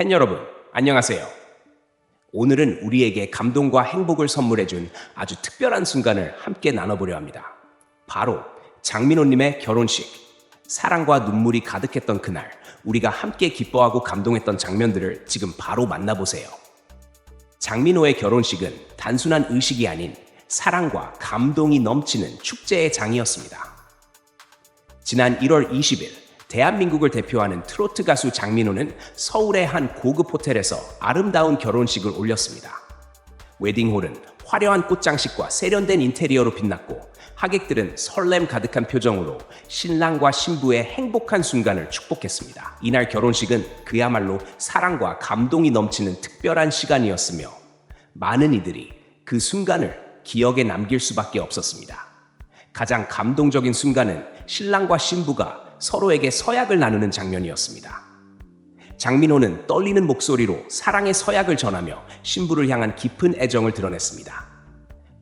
팬 여러분, 안녕하세요. 오늘은 우리에게 감동과 행복을 선물해준 아주 특별한 순간을 함께 나눠보려 합니다. 바로 장민호님의 결혼식. 사랑과 눈물이 가득했던 그날, 우리가 함께 기뻐하고 감동했던 장면들을 지금 바로 만나보세요. 장민호의 결혼식은 단순한 의식이 아닌 사랑과 감동이 넘치는 축제의 장이었습니다. 지난 1월 20일 대한민국을 대표하는 트로트 가수 장민호는 서울의 한 고급 호텔에서 아름다운 결혼식을 올렸습니다. 웨딩홀은 화려한 꽃장식과 세련된 인테리어로 빛났고 하객들은 설렘 가득한 표정으로 신랑과 신부의 행복한 순간을 축복했습니다. 이날 결혼식은 그야말로 사랑과 감동이 넘치는 특별한 시간이었으며 많은 이들이 그 순간을 기억에 남길 수밖에 없었습니다. 가장 감동적인 순간은 신랑과 신부가 서로에게 서약을 나누는 장면이었습니다. 장민호는 떨리는 목소리로 사랑의 서약을 전하며 신부를 향한 깊은 애정을 드러냈습니다.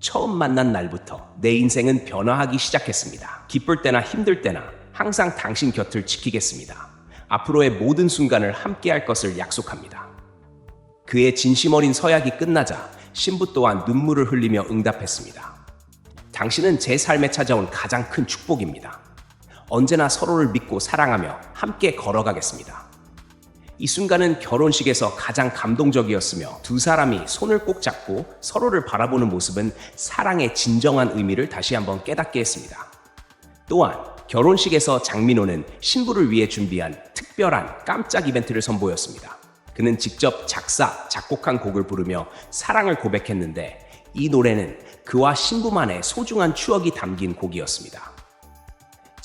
처음 만난 날부터 내 인생은 변화하기 시작했습니다. 기쁠 때나 힘들 때나 항상 당신 곁을 지키겠습니다. 앞으로의 모든 순간을 함께할 것을 약속합니다. 그의 진심 어린 서약이 끝나자 신부 또한 눈물을 흘리며 응답했습니다. 당신은 제 삶에 찾아온 가장 큰 축복입니다. 언제나 서로를 믿고 사랑하며 함께 걸어가겠습니다. 이 순간은 결혼식에서 가장 감동적이었으며 두 사람이 손을 꼭 잡고 서로를 바라보는 모습은 사랑의 진정한 의미를 다시 한번 깨닫게 했습니다. 또한 결혼식에서 장민호는 신부를 위해 준비한 특별한 깜짝 이벤트를 선보였습니다. 그는 직접 작사, 작곡한 곡을 부르며 사랑을 고백했는데 이 노래는 그와 신부만의 소중한 추억이 담긴 곡이었습니다.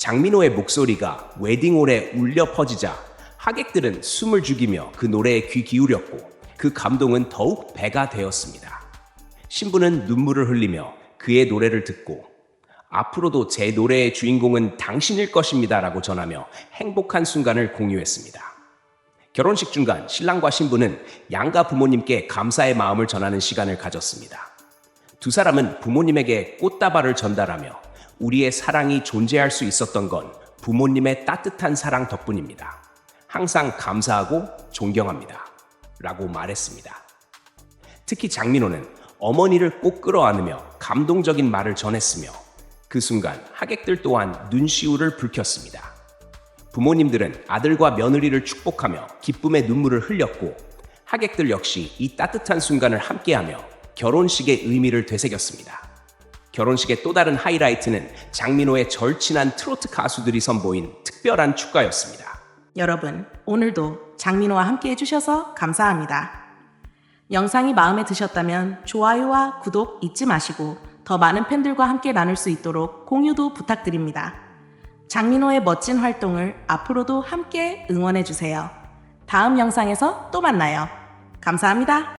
장민호의 목소리가 웨딩홀에 울려 퍼지자 하객들은 숨을 죽이며 그 노래에 귀 기울였고 그 감동은 더욱 배가 되었습니다. 신부는 눈물을 흘리며 그의 노래를 듣고 앞으로도 제 노래의 주인공은 당신일 것입니다 라고 전하며 행복한 순간을 공유했습니다. 결혼식 중간 신랑과 신부는 양가 부모님께 감사의 마음을 전하는 시간을 가졌습니다. 두 사람은 부모님에게 꽃다발을 전달하며 우리의 사랑이 존재할 수 있었던 건 부모님의 따뜻한 사랑 덕분입니다. 항상 감사하고 존경합니다. 라고 말했습니다. 특히 장민호는 어머니를 꼭 끌어안으며 감동적인 말을 전했으며 그 순간 하객들 또한 눈시울을 붉혔습니다. 부모님들은 아들과 며느리를 축복하며 기쁨의 눈물을 흘렸고 하객들 역시 이 따뜻한 순간을 함께하며 결혼식의 의미를 되새겼습니다. 결혼식의 또 다른 하이라이트는 장민호의 절친한 트로트 가수들이 선보인 특별한 축가였습니다. 여러분, 오늘도 장민호와 함께 해주셔서 감사합니다. 영상이 마음에 드셨다면 좋아요와 구독 잊지 마시고 더 많은 팬들과 함께 나눌 수 있도록 공유도 부탁드립니다. 장민호의 멋진 활동을 앞으로도 함께 응원해주세요. 다음 영상에서 또 만나요. 감사합니다.